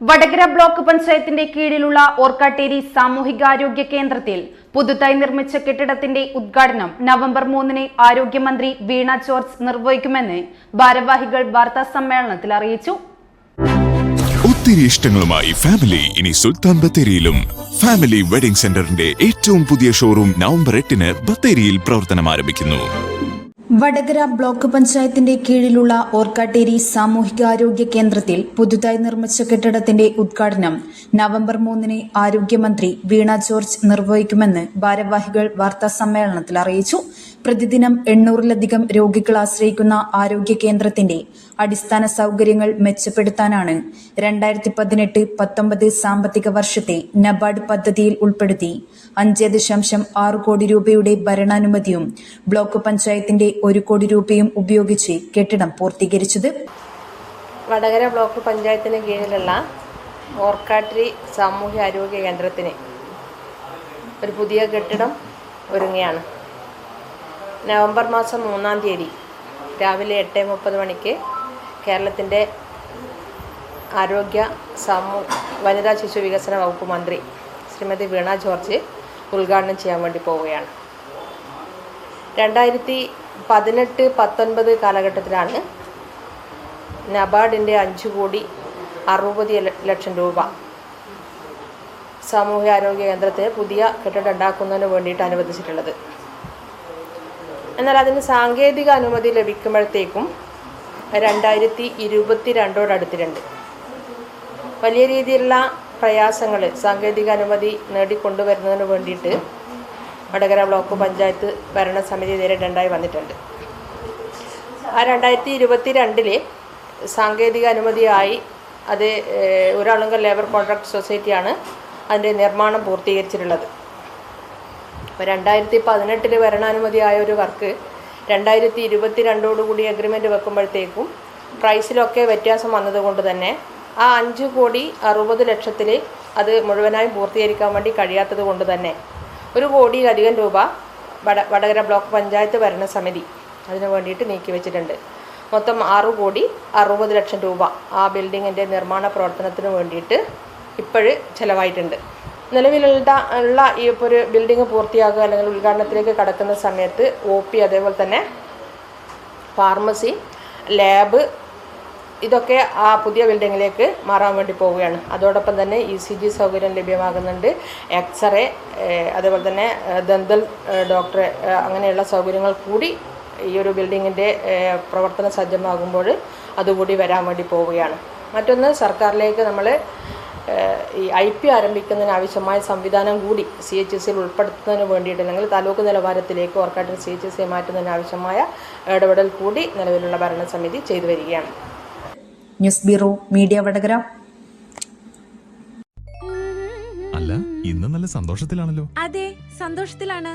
Vadakara block പഞ്ചായത്തിന്റെ കീഴിലുള്ള ഓർക്കാട്ടേരി സാമൂഹികാരോഗ്യ കേന്ദ്രത്തിൽ പുതുതായി നിർമ്മിച്ച കെട്ടിടത്തിന്റെ ഉദ്ഘാടനം നവംബർ മൂന്നിന് ആരോഗ്യമന്ത്രി വീണ ജോർജ് നിർവഹിക്കുമെന്ന് ഭാരവാഹികൾ വാർത്താ സമ്മേളനത്തിൽ അറിയിച്ചു. ഒത്തിരി ഇഷ്ടങ്ങളുമായി ഫാമിലി ഇനി സുൽത്താൻ ബത്തേരിയിലും. ഫാമിലി വെഡിംഗ് സെന്ററിന്റെ ഏറ്റവും പുതിയ ഷോറൂം നവംബർ എട്ടിന് ബത്തേരിയിൽ പ്രവർത്തനം ആരംഭിക്കുന്നു. വടകര ബ്ലോക്ക് പഞ്ചായത്തിന്റെ കീഴിലുള്ള ഓർക്കാട്ടേരി സാമൂഹികാരോഗ്യ കേന്ദ്രത്തിൽ പുതുതായി നിർമ്മിച്ച കെട്ടിടത്തിന്റെ ഉദ്ഘാടനം നവംബർ മൂന്നിന് ആരോഗ്യമന്ത്രി വീണ ജോർജ് നിർവഹിക്കുമെന്ന് ഭാരവാഹികൾ വാർത്താ സമ്മേളനത്തിൽ അറിയിച്ചു. പ്രതിദിനം എണ്ണൂറിലധികം രോഗികൾ ആശ്രയിക്കുന്ന ആരോഗ്യ കേന്ദ്രത്തിന്റെ അടിസ്ഥാന സൗകര്യങ്ങൾ മെച്ചപ്പെടുത്താനാണ് രണ്ടായിരത്തി പതിനെട്ട് പത്തൊമ്പത് സാമ്പത്തിക വർഷത്തെ നബാർഡ് പദ്ധതിയിൽ ഉൾപ്പെടുത്തി. അഞ്ച് ദശാംശം ആറ് കോടി രൂപയുടെ ഭരണാനുമതിയും ബ്ലോക്ക് പഞ്ചായത്തിന്റെ ഒരു കോടി രൂപയും ഉപയോഗിച്ച് കെട്ടിടം പൂർത്തീകരിച്ചത്. വടകര ബ്ലോക്ക് പഞ്ചായത്തിന് കീഴിലുള്ള ഓർക്കാട്രി സാമൂഹ്യ ആരോഗ്യ കേന്ദ്രത്തിന് ഒരു പുതിയ കെട്ടിടം ഒരുങ്ങുകയാണ്. നവംബർ മാസം മൂന്നാം തീയതി രാവിലെ എട്ട് മുപ്പത് മണിക്ക് കേരളത്തിന്റെ ആരോഗ്യ സമൂ വനിതാ ശിശു വികസന വകുപ്പ് മന്ത്രി ശ്രീമതി വീണ ജോർജ് ഉദ്ഘാടനം ചെയ്യാൻ വേണ്ടി പോവുകയാണ്. രണ്ടായിരത്തി പതിനെട്ട് പത്തൊൻപത് കാലഘട്ടത്തിലാണ് നബാർഡിന്റെ അഞ്ച് കോടി അറുപത് ലക്ഷം രൂപ സാമൂഹ്യ ആരോഗ്യ കേന്ദ്രത്തിന് പുതിയ കെട്ടിടം ഉണ്ടാക്കുന്നതിന് വേണ്ടിയിട്ട് അനുവദിച്ചിട്ടുള്ളത്. എന്നാൽ അതിന് സാങ്കേതിക അനുമതി ലഭിക്കുമ്പോഴത്തേക്കും രണ്ടായിരത്തി ഇരുപത്തി രണ്ടോടടുത്തിട്ടുണ്ട് വലിയ രീതിയിലുള്ള പ്രയാസങ്ങൾ സാങ്കേതിക അനുമതി നേടിക്കൊണ്ടുവരുന്നതിന് വേണ്ടിയിട്ട് വടകര ബ്ലോക്ക് പഞ്ചായത്ത് ഭരണസമിതി നേരിടേണ്ടായി വന്നിട്ടുണ്ട്. ആ രണ്ടായിരത്തി ഇരുപത്തി രണ്ടിൽ സാങ്കേതിക അനുമതിയായി അത് ഒരാളുങ്കൽ ലേബർ കോൺട്രാക്ട് സൊസൈറ്റിയാണ് അതിന്റെ നിർമ്മാണം പൂർത്തീകരിച്ചിട്ടുള്ളത്. അപ്പോൾ രണ്ടായിരത്തി പതിനെട്ടിൽ വരണാനുമതിയായ ഒരു വർക്ക് രണ്ടായിരത്തി ഇരുപത്തി രണ്ടോടുകൂടി അഗ്രിമെന്റ് വെക്കുമ്പോഴത്തേക്കും പ്രൈസിലൊക്കെ വ്യത്യാസം വന്നതുകൊണ്ട് തന്നെ ആ അഞ്ച് കോടി അറുപത് ലക്ഷത്തിൽ അത് മുഴുവനായും പൂർത്തീകരിക്കാൻ വേണ്ടി കഴിയാത്തത് കൊണ്ട് തന്നെ ഒരു കോടിയിലധികം രൂപ വട വടകര ബ്ലോക്ക് പഞ്ചായത്ത് ഭരണസമിതി അതിന് വേണ്ടിയിട്ട് നീക്കി വെച്ചിട്ടുണ്ട്. മൊത്തം ആറ് കോടി അറുപത് ലക്ഷം രൂപ ആ ബിൽഡിങ്ങിന്റെ നിർമ്മാണ പ്രവർത്തനത്തിന് വേണ്ടിയിട്ട് ഇപ്പോഴ് ചിലവായിട്ടുണ്ട്. നിലവിലുള്ള ഉള്ള ഈ ഇപ്പോൾ ഒരു ബിൽഡിംഗ് പൂർത്തിയാക്കുക അല്ലെങ്കിൽ ഉദ്ഘാടനത്തിലേക്ക് കടക്കുന്ന സമയത്ത് ഒ പി അതേപോലെ തന്നെ ഫാർമസി ലാബ് ഇതൊക്കെ ആ പുതിയ ബിൽഡിങ്ങിലേക്ക് മാറാൻ വേണ്ടി പോവുകയാണ്. അതോടൊപ്പം തന്നെ ഇ സി ജി സൗകര്യം ലഭ്യമാകുന്നുണ്ട്. എക്സ്റേ അതേപോലെ തന്നെ ദന്തൽ ഡോക്ടറെ അങ്ങനെയുള്ള സൗകര്യങ്ങൾ കൂടി ഈ ഒരു ബിൽഡിങ്ങിന്റെ പ്രവർത്തന സജ്ജമാകുമ്പോൾ അതുകൂടി വരാൻ വേണ്ടി പോവുകയാണ്. മറ്റൊന്ന് സർക്കാരിലേക്ക് നമ്മൾ ഈ ഐ പി ആരംഭിക്കുന്നതിന് ആവശ്യമായ സംവിധാനം കൂടി സി എച്ച് എസ് സിയിൽ ഉൾപ്പെടുത്തുന്നതിന് വേണ്ടിയിട്ട് അല്ലെങ്കിൽ താലൂക്ക് നിലവാരത്തിലേക്ക് ഓർക്കാട്ടിൽ സി എച്ച് എസ് സി മാറ്റുന്നതിന് ആവശ്യമായ ഇടപെടൽ കൂടി നിലവിലുള്ള ഭരണസമിതി ചെയ്തു വരികയാണ്. News bureau media Vadakara. അല്ല ഇന്ന് നല്ല സന്തോഷത്തിലാണല്ലോ. അതെ സന്തോഷത്തിലാണ്.